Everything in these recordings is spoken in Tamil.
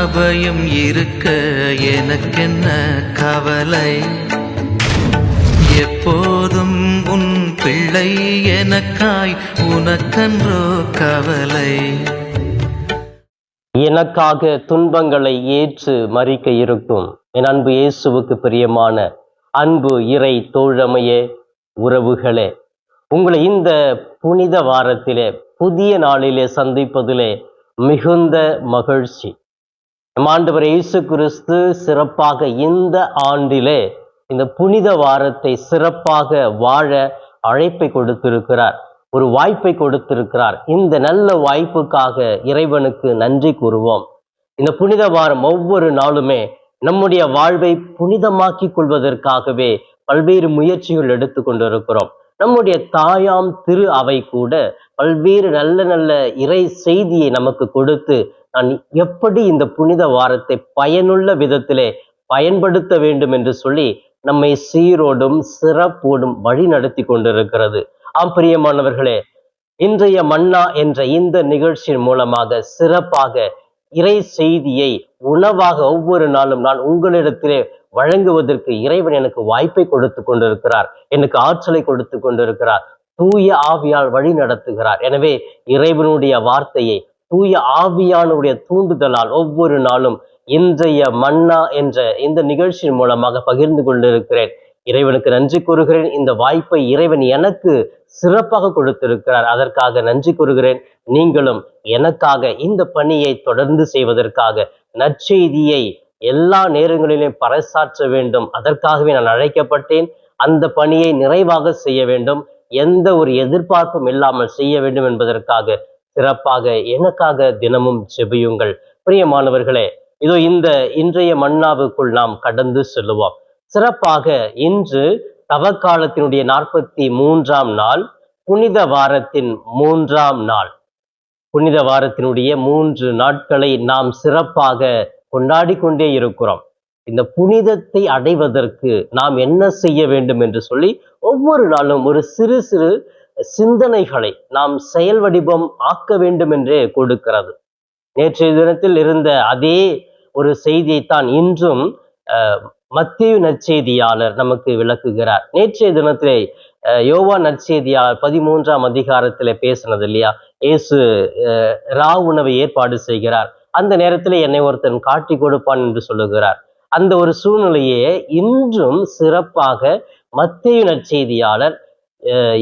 அபயம் இருக்க எனக்கென்ன கவலை? எப்போதும் உன் பிள்ளை எனக்காய் உனக்கன்றோ கவலை. எனக்காக துன்பங்களை ஏற்று மறிக்க இருக்கும் என் அன்பு இயேசுவுக்கு பிரியமான அன்பு இறை தோழமையே உறவுகளே உங்களை இந்த புனித வாரத்திலே புதிய நாளிலே சந்திப்பதிலே மிகுந்த மகிழ்ச்சி. நம்ம ஆண்டவர் இயேசு கிறிஸ்து சிறப்பாக இந்த ஆண்டிலே இந்த புனித வாரத்தை சிறப்பாக வாழ அழைப்பை கொடுத்திருக்கிறார். ஒரு வாய்ப்பை கொடுத்திருக்கிறார். இந்த நல்ல வாய்ப்புக்காக இறைவனுக்கு நன்றி கூறுவோம். இந்த புனித வாரம் ஒவ்வொரு நாளுமே நம்முடைய வாழ்வை புனிதமாக்கிக் கொள்வதற்காகவே பல்வேறு முயற்சிகள் எடுத்து கொண்டிருக்கிறோம். நம்முடைய தாயாம் திரு அவை கூட பல்வேறு நல்ல நல்ல இறை செய்தியை நமக்கு கொடுத்து நான் எப்படி இந்த புனித வாரத்தை பயனுள்ள விதத்திலே பயன்படுத்த வேண்டும் என்று சொல்லி நம்மை சீரோடும் சிறப்போடும் வழி நடத்தி கொண்டிருக்கிறது. ஆம் பிரியமானவர்களே இன்றைய மன்னா என்ற இந்த நிகழ்ச்சியின் மூலமாக சிறப்பாக இறை செய்தியை உணவாக ஒவ்வொரு நாளும் நான் உங்களிடத்திலே வழங்குவதற்கு இறைவன் எனக்கு வாய்ப்பை கொடுத்து கொண்டிருக்கிறார் எனக்கு ஆற்றலை கொடுத்து கொண்டிருக்கிறார் தூய ஆவியால் வழி நடத்துகிறார். எனவே இறைவனுடைய வார்த்தையை தூய ஆவியானுடைய தூண்டுதலால் ஒவ்வொரு நாளும் இன்றைய மன்னா என்ற இந்த நிகழ்ச்சியின் மூலமாக பகிர்ந்து கொண்டிருக்கிறேன். இறைவனுக்கு நன்றி கூறுகிறேன். இந்த வாய்ப்பை இறைவன் எனக்கு சிறப்பாக கொடுத்திருக்கிறார். அதற்காக நன்றி கூறுகிறேன். நீங்களும் எனக்காக இந்த பணியை தொடர்ந்து செய்வதற்காக நற்செய்தியை எல்லா நேரங்களிலும் பறைசாற்ற வேண்டும். அதற்காகவே நான் அழைக்கப்பட்டேன். அந்த பணியை நிறைவாக செய்ய வேண்டும். எந்த ஒரு எதிர்பார்ப்பும் இல்லாமல் செய்ய வேண்டும் என்பதற்காக சிறப்பாக எனக்காக தினமும் செபியுங்கள். பிரியமானவர்களே இதோ இந்த இன்றைய மன்னாவுக்குள் நாம் கடந்து செல்லுவோம். சிறப்பாக இன்று தவக்காலத்தினுடைய நாற்பத்தி மூன்றாம் நாள் புனித வாரத்தின் மூன்றாம் நாள். புனித வாரத்தினுடைய மூன்று நாட்களை நாம் சிறப்பாக கொண்டாடி கொண்டே இருக்கிறோம். இந்த புனிதத்தை அடைவதற்கு நாம் என்ன செய்ய வேண்டும் என்று சொல்லி ஒவ்வொரு நாளும் ஒரு சிறு சிறு சிந்தனைகளை நாம் செயல் வடிவம் ஆக்க வேண்டும் என்றே கொடுக்கிறது. நேற்றைய தினத்தில் இருந்த அதே ஒரு செய்தியைத்தான் இன்றும் அஹ், நற்செய்தியாளர் நமக்கு விளக்குகிறார். நேற்றைய தினத்திலே அஹ், யோவா நற்செய்தியாளர் பதிமூன்றாம் அதிகாரத்திலே பேசினது இல்லையா? இயேசு அஹ், ரா உணவை ஏற்பாடு செய்கிறார். அந்த நேரத்தில் என்னை ஒருத்தன் காட்டி கொடுப்பான் என்று சொல்லுகிறார். அந்த ஒரு சூழ்நிலையே இன்றும் சிறப்பாக மத்திய நற்செய்தியாளர்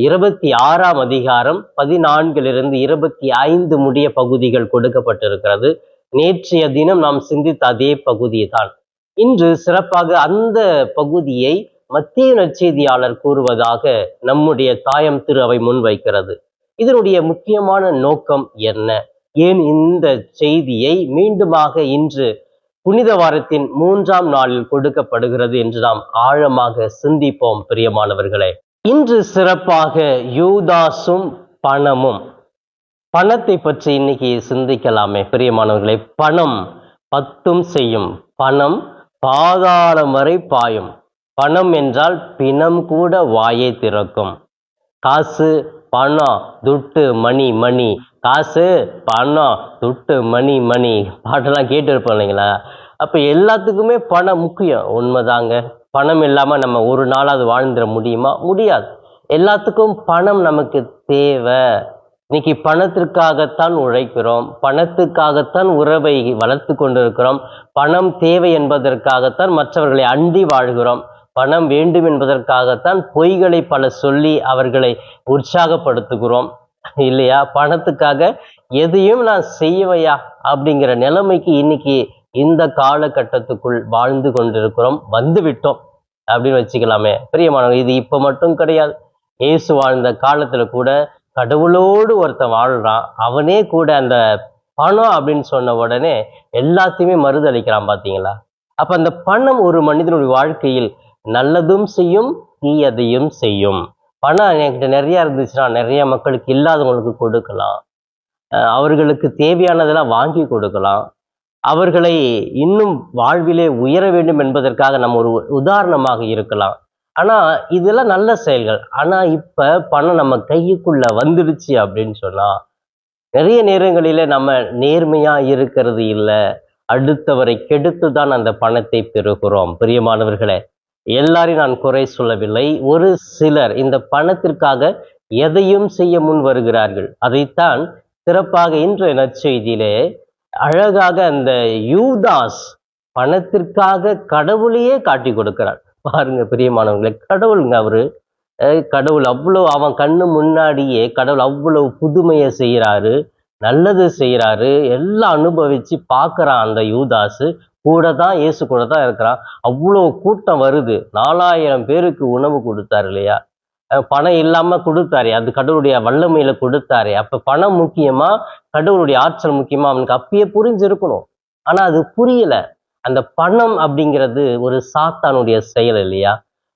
இருபத்தி ஆறாம் அதிகாரம் பதினான்கிலிருந்து இருபத்தி ஐந்து முடிய பகுதிகள் கொடுக்கப்பட்டிருக்கிறது. நேற்றைய தினம் நாம் சிந்தித்த அதே பகுதி தான் இன்று சிறப்பாக அந்த பகுதியை மத்திய நற்செய்தியாளர் கூறுவதாக நம்முடைய தாயம் திரு அவை முன்வைக்கிறது. இதனுடைய முக்கியமான நோக்கம் என்ன? ஏன் இந்த செய்தியை மீண்டுமாக இன்று புனித வாரத்தின் மூன்றாம் நாளில் கொடுக்கப்படுகிறது என்று நாம் ஆழமாக சிந்திப்போம் பிரியமானவர்களே. இன்று சிறப்பாக யூதாசும் பணமும். பணத்தை பற்றி இன்னைக்கு சிந்திக்கலாமே. பிரியமானவர்களே பணம் பத்தும் செய்யும். பணம் பாதாளம் வரை பாயும். பணம் என்றால் பிணம் கூட வாயை திறக்கும். காசு பணம் துட்டு மணி மணி. காசு பணம் துட்டு மணி மணி. பாட்டெல்லாம் கேட்டிருப்போம் இல்லைங்களா? அப்போ எல்லாத்துக்குமே பணம் முக்கியம். உண்மைதாங்க. பணம் இல்லாமல் நம்ம ஒரு நாளாவது வாழ்ந்துட முடியுமா? முடியாது. எல்லாத்துக்கும் பணம் நமக்கு தேவை. இன்னைக்கு பணத்திற்காகத்தான் உழைக்கிறோம். பணத்துக்காகத்தான் உறவை வளர்த்து கொண்டிருக்கிறோம். பணம் தேவை என்பதற்காகத்தான் மற்றவர்களை அண்டி வாழ்கிறோம். பணம் வேண்டும் என்பதற்காகத்தான் பொய்களை பல சொல்லி அவர்களை உற்சாகப்படுத்துகிறோம். இல்லையா? பணத்துக்காக எதையும் நான் செய்வையா அப்படிங்கிற நிலைமைக்கு இன்னைக்கு இந்த காலகட்டத்துக்குள் வாழ்ந்து கொண்டிருக்கிறோம் வந்து விட்டோம் அப்படின்னு வச்சுக்கலாமே. பிரியமானவங்க இது இப்போ மட்டும் கிடையாது. இயேசு வாழ்ந்த காலத்தில் கூட கடவுளோடு ஒருத்தன் வாழ்கிறான் அவனே கூட அந்த பணம் அப்படின்னு சொன்ன உடனே எல்லாத்தையுமே மறுதளிக்கிறான் பார்த்தீங்களா அப்போ அந்த பணம் ஒரு மனிதனுடைய வாழ்க்கையில் நல்லதும் செய்யும் தீயதையும் செய்யும். பணம் என்கிட்ட நிறையா இருந்துச்சுன்னா நிறைய மக்களுக்கு இல்லாதவங்களுக்கு கொடுக்கலாம். அவர்களுக்கு தேவையானதெல்லாம் வாங்கி கொடுக்கலாம். அவர்களை இன்னும் வாழ்விலே உயர வேண்டும் என்பதற்காக நம்ம ஒரு உதாரணமாக இருக்கலாம். ஆனா இதெல்லாம் நல்ல செயல்கள். ஆனா இப்ப பணம் நம்ம கைக்குள்ள வந்துடுச்சு அப்படின்னு சொன்னா நிறைய நேரங்களில நம்ம நேர்மையா இருக்கிறது இல்லை. அடுத்தவரை கெடுத்து தான் அந்த பணத்தை பெறுகிறோம். பிரியமானவர்களே எல்லாரையும் நான் குறை சொல்லவில்லை. ஒரு சிலர் இந்த பணத்திற்காக எதையும் செய்ய முன் வருகிறார்கள். அதைத்தான் சிறப்பாக இன்றைய நற்செய்தியிலே அழகாக அந்த யூதாஸ் பணத்திற்காக கடவுளையே காட்டி கொடுக்கிறார். பாருங்க பிரியமானவங்களே கடவுளுங்க அவரு. கடவுள் அவ்வளோ அவன் கண்ணு முன்னாடியே கடவுள் அவ்வளவு புதுமையை செய்கிறாரு நல்லது செய்கிறாரு எல்லாம் அனுபவிச்சு பார்க்குறான் அந்த யூதாசு. கூட தான் இயேசு கூட தான் இருக்கிறான். அவ்வளோ கூட்டம் வருது. நாலாயிரம் பேருக்கு உணவு கொடுத்தாரு இல்லையா? பணம் இல்லாம கொடுத்தாரு அது கடவுளுடைய வல்லமையில கொடுத்தாரு. அப்ப பணம் முக்கியமா கடவுளுடைய ஆற்றல் முக்கியமா அவனுக்கு அப்பயே புரிஞ்சிருக்கணும். ஆனா அது புரியல. அந்த பணம் அப்படிங்கிறது ஒரு சாத்தானுடைய செயல் இல்லையா?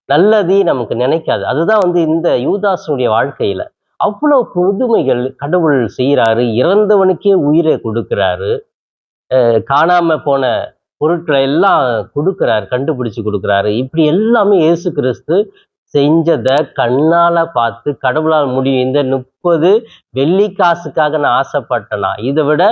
நல்லதே நமக்கு நினைக்காது. அதுதான் வந்து இந்த யூதாசனுடைய வாழ்க்கையில. அவ்வளவு புதுமைகள் கடவுள் செய்யறாரு இறந்தவனுக்கே உயிரை கொடுக்கிறாரு. காணாம போன பொருட்களை எல்லாம் கொடுக்கிறாரு கண்டுபிடிச்சு கொடுக்குறாரு. இப்படி எல்லாமே இயேசு கிறிஸ்து செஞ்சதை கண்ணால பார்த்து கடவுளால் முடியும். இந்த முப்பது வெள்ளி காசுக்காக நான் ஆசைப்பட்டனா? இதை விட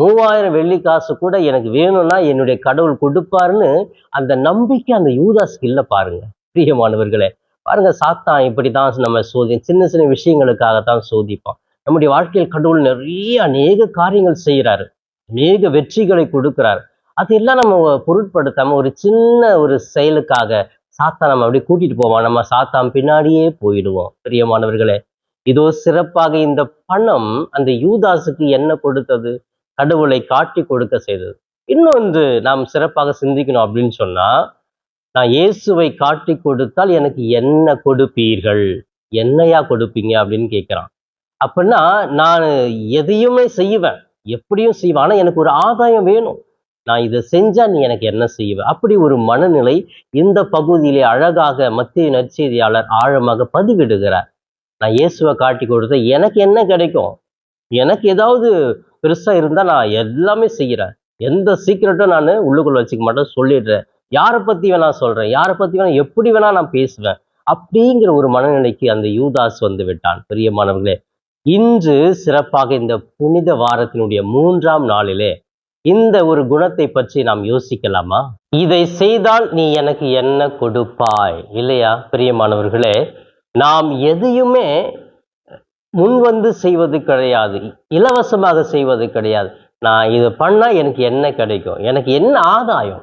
மூவாயிரம் வெள்ளி காசு கூட எனக்கு வேணும்னா என்னுடைய கடவுள் கொடுப்பாருன்னு அந்த நம்பிக்கை அந்த யூதாஸ்க்கு இல்லை பாருங்க பிரியமானவர்களே. பாருங்க சாத்தான் இப்படிதான் நம்ம சோதி சின்ன சின்ன விஷயங்களுக்காகத்தான் சோதிப்பான். நம்முடைய வாழ்க்கையில் கடவுள் நிறைய அநேக காரியங்கள் செய்கிறாரு அநேக வெற்றிகளை கொடுக்கிறார். அதெல்லாம் நம்ம பொருட்படுத்தாம ஒரு சின்ன ஒரு செயலுக்காக சாத்தான் நம்ம அப்படியே கூட்டிட்டு போவான் நம்ம சாத்தான் பின்னாடியே போயிடுவோம். பிரியமானவர்களே இதோ சிறப்பாக இந்த பணம் அந்த யூதாசுக்கு என்ன கொடுத்தது? கடவுளை காட்டி கொடுக்க செய்தது. இன்னொன்று நாம் சிறப்பாக சிந்திக்கணும் அப்படின்னு சொன்னா நான் இயேசுவை காட்டி கொடுத்தால் எனக்கு என்ன கொடுப்பீர்கள்? என்னையா கொடுப்பீங்க அப்படின்னு கேட்கிறான். அப்படின்னா நான் எதையுமே செய்வேன். எப்படியும் செய்வேன். ஆனா எனக்கு ஒரு ஆதாயம் வேணும். நான் இதை செஞ்சா நீ எனக்கு என்ன செய்வ? அப்படி ஒரு மனநிலை இந்த பகுதியிலே அழகாக மத்திய நற்செய்தியாளர் ஆழமாக பதிவிடுகிறார். நான் இயேசுவை காட்டி கொடுத்த எனக்கு என்ன கிடைக்கும்? எனக்கு ஏதாவது பெருசா இருந்தா நான் எல்லாமே செய்யறேன் எந்த சீக்கிரட்டும் நான் உள்ளுக்குள்ள வச்சுக்க மாட்டேன் சொல்லிடுறேன். யாரை பத்தி வேணா சொல்றேன் யாரை பத்தி வேணா எப்படி வேணா நான் பேசுவேன். அப்படிங்கிற ஒரு மனநிலைக்கு அந்த யூதாஸ் வந்து விட்டான். பெரிய மாணவர்களே இன்று சிறப்பாக இந்த புனித வாரத்தினுடைய மூன்றாம் நாளிலே இந்த ஒரு குணத்தை பற்றி நாம் யோசிக்கலாமா? இதை செய்தால் நீ எனக்கு என்ன கொடுப்பாய்? இல்லையா? பிரியமானவர்களே நாம் எதையுமே முன் வந்து செய்வது கிடையாது. இலவசமாக செய்வது கிடையாது. நான் இதை பண்ணால் எனக்கு என்ன கிடைக்கும்? எனக்கு என்ன ஆதாயம்?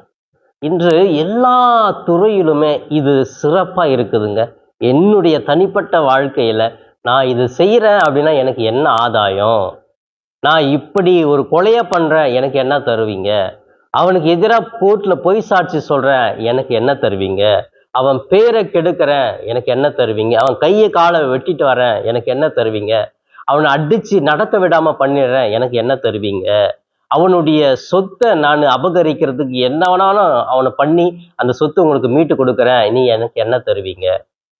இன்று எல்லா துறையிலுமே இது சிறப்பாக இருக்குதுங்க. என்னுடைய தனிப்பட்ட வாழ்க்கையில் நான் இது செய்கிறேன் அப்படின்னா எனக்கு என்ன ஆதாயம்? நான் இப்படி ஒரு கொலையை பண்ணுறேன் எனக்கு என்ன தருவீங்க? அவனுக்கு எதிராக கோர்ட்டில் பொய் சாட்சி சொல்கிறேன் எனக்கு என்ன தருவீங்க? அவன் பேரை கெடுக்கிறேன் எனக்கு என்ன தருவீங்க? அவன் கையை காலை வெட்டிட்டு வரேன் எனக்கு என்ன தருவீங்க? அவனை அடித்து நடத்த விடாமல் பண்ணிடுறேன் எனக்கு என்ன தருவீங்க? அவனுடைய சொத்தை நான் அபகரிக்கிறதுக்கு என்ன வேணாலும் அவனை பண்ணி அந்த சொத்தை உங்களுக்கு மீட்டு கொடுக்குறேன் நீ எனக்கு என்ன தருவீங்க?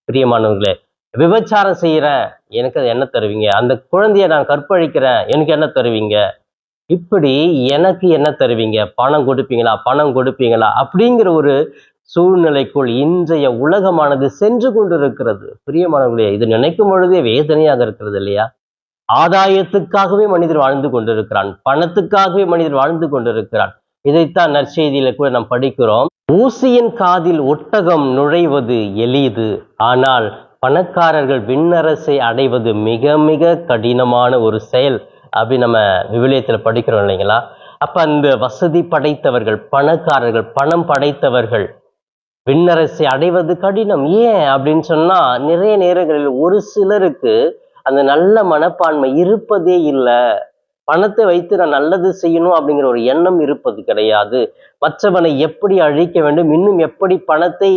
பிரியமானவர்களே விபச்சாரம் செய்யறேன் எனக்கு அது என்ன தருவீங்க? அந்த குழந்தைய நான் கற்பழிக்கிறேன் எனக்கு என்ன தருவீங்க? இப்படி எனக்கு என்ன தருவீங்க? பணம் கொடுப்பீங்களா? பணம் கொடுப்பீங்களா? அப்படிங்கிற ஒரு சூழ்நிலைக்குள் இன்றைய உலகமானது சென்று கொண்டிருக்கிறது. பிரியமானவர்களே இது நினைக்கும் பொழுதே வேதனையாக இருக்கிறது இல்லையா? ஆதாயத்துக்காகவே மனிதர் வாழ்ந்து கொண்டிருக்கிறான். பணத்துக்காகவே மனிதர் வாழ்ந்து கொண்டிருக்கிறான். இதைத்தான் நற்செய்தியில கூட நாம் படிக்கிறோம். ஊசியின் காதில் ஒட்டகம் நுழைவது எளிது. ஆனால் பணக்காரர்கள் விண்ணரசை அடைவது மிக மிக கடினமான ஒரு செயல் அப்படி நம்ம விவிலியத்தில் படிக்கிறோம் இல்லைங்களா? அப்போ அந்த வசதி படைத்தவர்கள் பணக்காரர்கள் பணம் படைத்தவர்கள் விண்ணரசை அடைவது கடினம். ஏன் அப்படின்னு சொன்னால் நிறைய நேரங்களில் ஒரு சிலருக்கு அந்த நல்ல மனப்பான்மை இருப்பதே இல்லை. பணத்தை வைத்து நான் நல்லது செய்யணும் அப்படிங்கிற ஒரு எண்ணம் இருப்பது கிடையாது. மற்றவனை எப்படி அழிக்க வேண்டும் இன்னும் எப்படி பணத்தை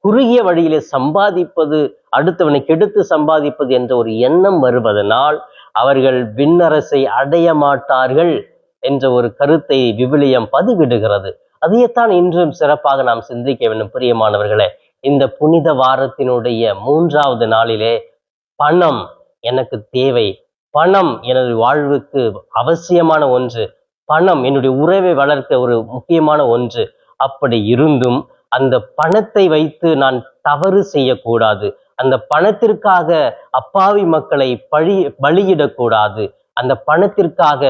குறுகிய வழியிலே சம்பாதிப்பது அடுத்தவனை கெடுத்து சம்பாதிப்பது என்ற ஒரு எண்ணம் வருவதனால் அவர்கள் விண்ணரசை அடைய மாட்டார்கள் என்ற ஒரு கருத்தை விவிலியம் பதிவிடுகிறது. அதையத்தான் இன்றும் சிறப்பாக நாம் சிந்திக்க வேண்டும் பிரியமானவர்களே. இந்த புனித வாரத்தினுடைய மூன்றாவது நாளிலே பணம் எனக்கு தேவை. பணம் எனது வாழ்வுக்கு அவசியமான ஒன்று. பணம் என்னுடைய உறவை வளர்க்க ஒரு முக்கியமான ஒன்று. அப்படி இருந்தும் அந்த பணத்தை வைத்து நான் தவறு செய்யக்கூடாது. அந்த பணத்திற்காக அப்பாவி மக்களை பழி பலியிடக்கூடாது. அந்த பணத்திற்காக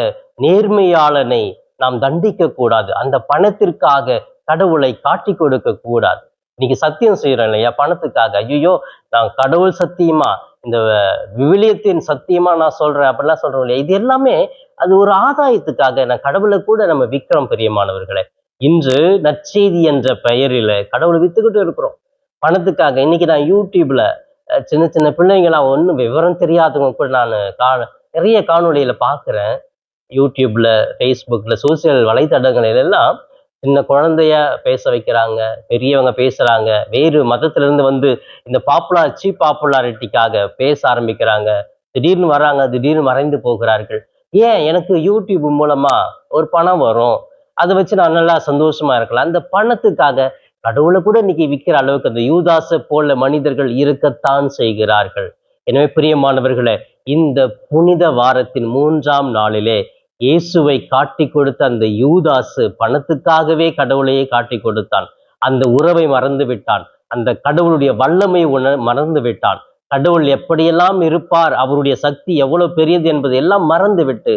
நேர்மையாளனை நாம் தண்டிக்க கூடாது அந்த பணத்திற்காக கடவுளை காட்டி கொடுக்க கூடாது இன்னைக்கு சத்தியம் செய்யறோம் இல்லையா? பணத்துக்காக. ஐயோ நான் கடவுள் சத்தியமா? இந்த விவிலியத்தின் சத்தியமா நான் சொல்றேன்? அப்படிலாம் சொல்றோம் இல்லையா? இது எல்லாமே அது ஒரு ஆதாயத்துக்காக. நான் கடவுளை கூட நம்ம விற்கிறோம் பெரியமானவர்களை. இன்று நற்செய்தி என்ற பெயரில கடவுளை வித்துக்கிட்டு இருக்கிறோம். பணத்துக்காக. இன்னைக்கு நான் யூடியூப்ல சின்ன சின்ன பிள்ளைங்களாம் ஒன்றும் விவரம் தெரியாதவங்க கூட நான் கா நிறைய காணொளியில பார்க்குறேன். யூடியூப்ல ஃபேஸ்புக்ல சோசியல் வலைத்தளங்களில் எல்லாம் சின்ன குழந்தைய பேச வைக்கிறாங்க பெரியவங்க பேசுறாங்க வேறு மதத்திலிருந்து வந்து இந்த பாப்புலார் சீப் பாப்புலாரிட்டிக்காக பேச ஆரம்பிக்கிறாங்க. திடீர்னு வராங்க திடீர்னு மறைந்து போகிறார்கள். ஏன் எனக்கு யூடியூப் மூலமா ஒரு பணம் வரும்? அதை வச்சு நான் நல்லா சந்தோஷமா இருக்கலாம். அந்த பணத்துக்காக கடவுளை கூட இன்னைக்கு விற்கிற அளவுக்கு அந்த யூதாச போல மனிதர்கள் இருக்கத்தான் செய்கிறார்கள். எனவே பிரியமானவர்களே இந்த புனித வாரத்தின் மூன்றாம் நாளிலே இயேசுவை காட்டி கொடுத்த அந்த யூதாசு பணத்துக்காகவே கடவுளையே காட்டி கொடுத்தான். அந்த உறவை மறந்து விட்டான். அந்த கடவுளுடைய வல்லமை உண மறந்து விட்டான். கடவுள் எப்படியெல்லாம் இருப்பார் அவருடைய சக்தி எவ்வளவு பெரியது என்பதை எல்லாம் மறந்து விட்டு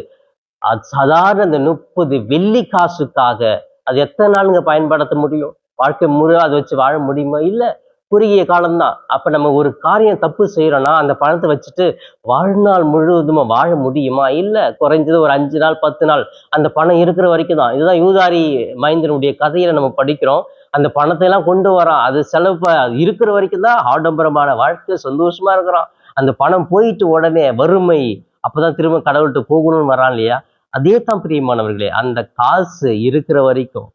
அது சாதாரண அந்த முப்பது வெள்ளி காசுக்காக அது எத்தனை நாளுங்க பயன்படுத்த முடியும்? வாழ்க்கை முழு அதை வச்சு வாழ முடியுமா? இல்லை குறுகிய காலம்தான். அப்போ நம்ம ஒரு காரியம் தப்பு செய்கிறோன்னா அந்த பணத்தை வச்சுட்டு வாழ்நாள் முழுவதுமா வாழ முடியுமா? இல்லை குறைஞ்சது ஒரு அஞ்சு நாள் பத்து நாள் அந்த பணம் இருக்கிற வரைக்கும் தான் இதுதான் யூதாரி மைந்தனுடைய கதையில நம்ம படிக்கிறோம். அந்த பணத்தை எல்லாம் கொண்டு வரான் அது செலவு இருக்கிற வரைக்கும் தான் ஆடம்பரமான வாழ்க்கை சந்தோஷமா இருக்கிறான். அந்த பணம் போயிட்டு உடனே வறுமை அப்போதான் திரும்ப கடவுள்கிட்ட போகணும்னு வரான் இல்லையா? அதே தான் பிரியமானவர்களே அந்த காசு இருக்கிற வரைக்கும்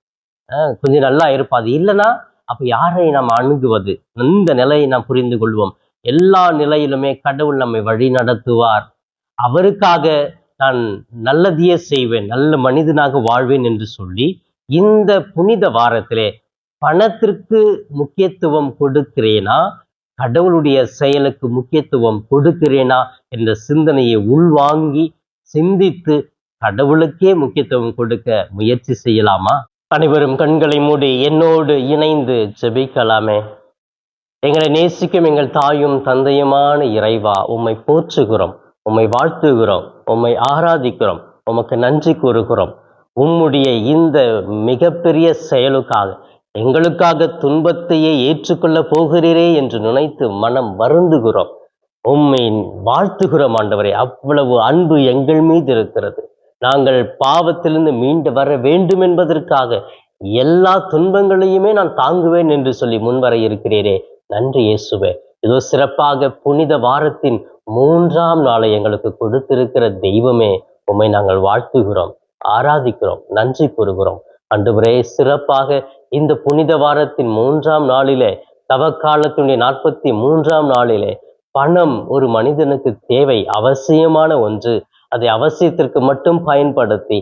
கொஞ்சம் நல்லா இருப்பா. அது இல்லைன்னா அப்போ யாரை நாம் அணுகுவது? இந்த நிலையை நாம் புரிந்து கொள்வோம்? எல்லா நிலையிலுமே கடவுள் நம்மை வழி நடத்துவார். அவருக்காக நான் நல்லதையே செய்வேன் நல்ல மனிதனாக வாழ்வேன் என்று சொல்லி இந்த புனித வாரத்திலே பணத்திற்கு முக்கியத்துவம் கொடுக்கிறேனா? கடவுளுடைய செயலுக்கு முக்கியத்துவம் கொடுக்கிறேனா என்ற சிந்தனையை உள்வாங்கி சிந்தித்து கடவுளுக்கே முக்கியத்துவம் கொடுக்க முயற்சி செய்யலாமா? அனைவரும் கண்களை மூடி என்னோடு இணைந்து ஜெபிக்கலாமே. எங்களை நேசிக்கும் எங்கள் தாயும் தந்தையுமான இறைவா உம்மை போற்றுகிறோம் உம்மை வாழ்த்துகிறோம் உம்மை ஆராதிக்கிறோம் உமக்கு நன்றி கூறுகிறோம். உம்முடைய இந்த மிகப்பெரிய செயலுக்காக எங்களுக்காக துன்பத்தையே ஏற்றுக்கொள்ள போகிறீரே என்று நினைத்து மனம் வருந்துகிறோம். உம்மை வாழ்த்துகிறோம் ஆண்டவரே. அவ்வளவு அன்பு எங்கள் மீது இருக்கிறது. நாங்கள் பாவத்திலிருந்து மீண்டு வர வேண்டும் என்பதற்காக எல்லா துன்பங்களையுமே நான் தாங்குவேன் என்று சொல்லி முன்வர இருக்கிறீரே. நன்றி இயேசுவே. இதோ சிறப்பாக புனித வாரத்தின் மூன்றாம் நாளை எங்களுக்கு கொடுத்திருக்கிற தெய்வமே உம்மை நாங்கள் வாழ்த்துகிறோம் ஆராதிக்கிறோம் நன்றி கூறுகிறோம். அன்று சிறப்பாக இந்த புனித வாரத்தின் மூன்றாம் நாளிலே தவக்காலத்தினுடைய நாற்பத்தி மூன்றாம் நாளிலே பணம் ஒரு மனிதனுக்கு தேவை அவசியமான ஒன்று. அதை அவசியத்திற்கு மட்டும் பயன்படுத்தி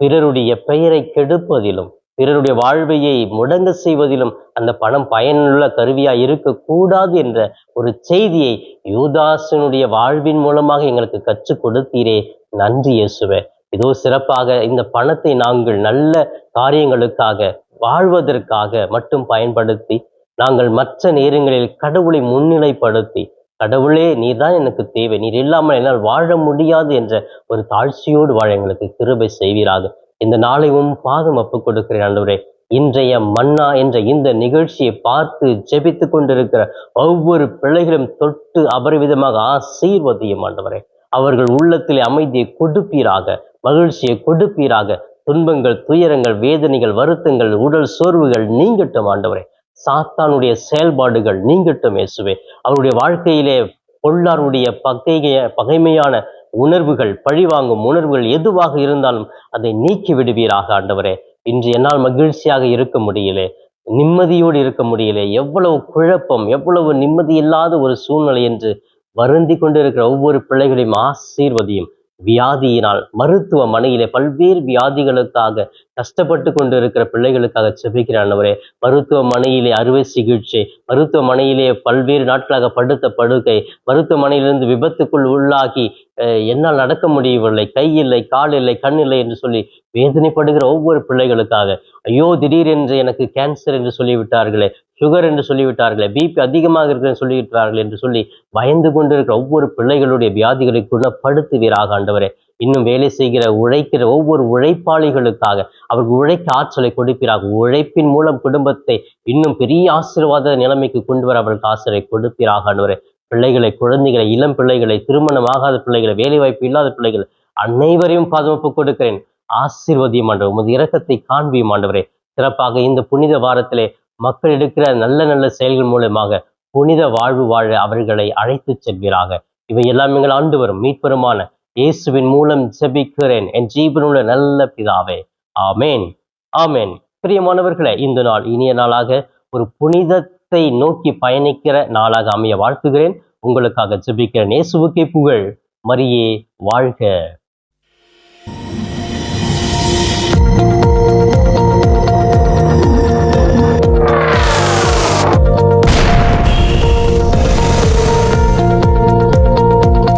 பிறருடைய பெயரை கெடுப்பதிலும் பிறருடைய வாழ்வையை முடங்க செய்வதிலும் அந்த பணம் பயனுள்ள கருவியா இருக்கக்கூடாது என்ற ஒரு செய்தியை யூதாசனுடைய வாழ்வின் மூலமாக எங்களுக்கு கற்றுக் கொடுத்தீரே. நன்றி இயேசுவே. இதோ சிறப்பாக இந்த பணத்தை நாங்கள் நல்ல காரியங்களுக்காக வாழ்வதற்காக மட்டும் பயன்படுத்தி நாங்கள் மற்ற நேரங்களில் கடவுளை முன்னிலைப்படுத்தி கடவுளே நீர்தான் எனக்கு தேவை. நீர் இல்லாமல் என்னால் வாழ முடியாது என்ற ஒரு தாழ்ச்சியோடு வாழ எங்களுக்கு கிருபை செய்வீராக. இந்த நாளையும் பாதம் ஒப்புக் கொடுக்கிறேன் ஆண்டவரே. இன்றைய மன்னா என்ற இந்த நிகழ்ச்சியை பார்த்து ஜெபித்து கொண்டிருக்கிற ஒவ்வொரு பிள்ளைகளும் தொட்டு அபரிவிதமாக ஆசீர்வதியும் ஆண்டவரே. அவர்கள் உள்ளத்திலே அமைதியை கொடுப்பீராக மகிழ்ச்சியை கொடுப்பீராக துன்பங்கள் துயரங்கள் வேதனைகள் வருத்தங்கள் உடல் சோர்வுகள் நீங்கட்டும் ஆண்டவரே. சாத்தானுடைய செயல்பாடுகள் நீங்கட்டும் இயேசுவே. அவருடைய வாழ்க்கையிலே பொள்ளாருடைய பகைய பகைமையான உணர்வுகள் பழிவாங்கும் உணர்வுகள் எதுவாக இருந்தாலும் அதை நீக்கி விடுவீராக ஆண்டவரே. இன்று என்னால் மகிழ்ச்சியாக இருக்க முடியலே நிம்மதியோடு இருக்க முடியலே. எவ்வளவு குழப்பம் எவ்வளவு நிம்மதி இல்லாத ஒரு சூழ்நிலை என்று வருந்தி கொண்டிருக்கிற ஒவ்வொரு பிள்ளைகளையும் ஆசீர்வதியும் வியாதியினால் மருத்துவமனையிலே பல்வேறு வியாதிகளுக்காக கஷ்டப்பட்டு கொண்டிருக்கிற பிள்ளைகளுக்காக செபிக்கிறானவரே மருத்துவமனையிலே அறுவை சிகிச்சை மருத்துவமனையிலே பல்வேறு நாட்களாக படுத்த படுக்கை மருத்துவமனையிலிருந்து விபத்துக்குள் உள்ளாகி என்னால் நடக்க முடியவில்லை. கை இல்லை கால் இல்லை கண் இல்லை என்று சொல்லி வேதனைப்படுகிற ஒவ்வொரு பிள்ளைகளுக்காக ஐயோ திடீரென்று எனக்கு கேன்சர் என்று சொல்லிவிட்டார்களே. சுகர் என்று சொல்லிவிட்டார்களே பிபி அதிகமாக இருக்குன்னு சொல்லிவிட்டார்கள் என்று சொல்லி பயந்து கொண்டிருக்கிற ஒவ்வொரு பிள்ளைகளுடைய வியாதிகளை குணப்படுத்துவீராக ஆண்டவரே இன்னும் வேலை செய்கிற உழைக்கிற ஒவ்வொரு உழைப்பாளிகளுக்காக அவர்கள் உழைக்க ஆற்றலை கொடுப்பீராக. உழைப்பின் மூலம் குடும்பத்தை இன்னும் பெரிய ஆசீர்வாத நிலைமைக்கு கொண்டு வர அவர்களுக்கு ஆசிரியை கொடுப்பீராக ஆண்டவரே பிள்ளைகளை குழந்தைகளை இளம் பிள்ளைகளை திருமணம் ஆகாத பிள்ளைகளை வேலைவாய்ப்பு இல்லாத பிள்ளைகள் அனைவரையும் பாதுகாப்பு கொடுக்கிறேன். ஆசீர்வதியும் ஆண்டவர் உமது இரக்கத்தை காண்பியும் ஆண்டவரே. சிறப்பாக இந்த புனித வாரத்திலே மக்கள் எடுக்கிற நல்ல நல்ல செயல்கள் மூலமாக புனித வாழ்வு வாழ அவர்களை அழைத்து செல்வீராக இவை எல்லாம் எங்கள் ஆண்டு வரும் மீட்பெருமான இயேசுவின் மூலம் ஜெபிக்கிறேன் என் ஜீவனுள்ள நல்ல பிதாவே. ஆமேன். ஆமேன். பிரியமானவர்களே இந்த நாள் இனிய நாளாக ஒரு புனிதத்தை நோக்கி பயணிக்கிற நாளாக அமைய வாழ்த்துகிறேன். உங்களுக்காக ஜெபிக்கிறேன் இயேசுவுக்கே புகழ். மரியே வாழ்க.